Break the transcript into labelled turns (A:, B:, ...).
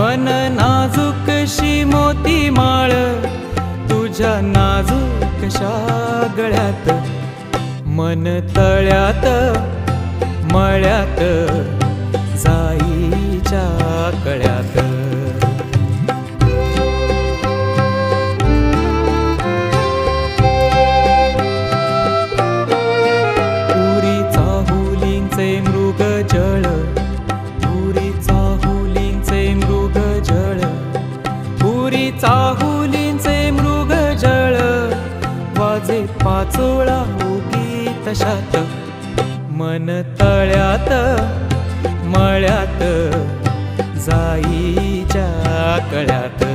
A: मन नाजूक शी मोती माळ तुझ्या नाजूक गळ्यात. मन तळ्यात मळ्यात जाईच्या कळ्यात. चाहुलींचे मृग जळ वाजे पाचोळा उगी तशात. मन तळ्यात मळ्यात जाईच्या कळ्यात.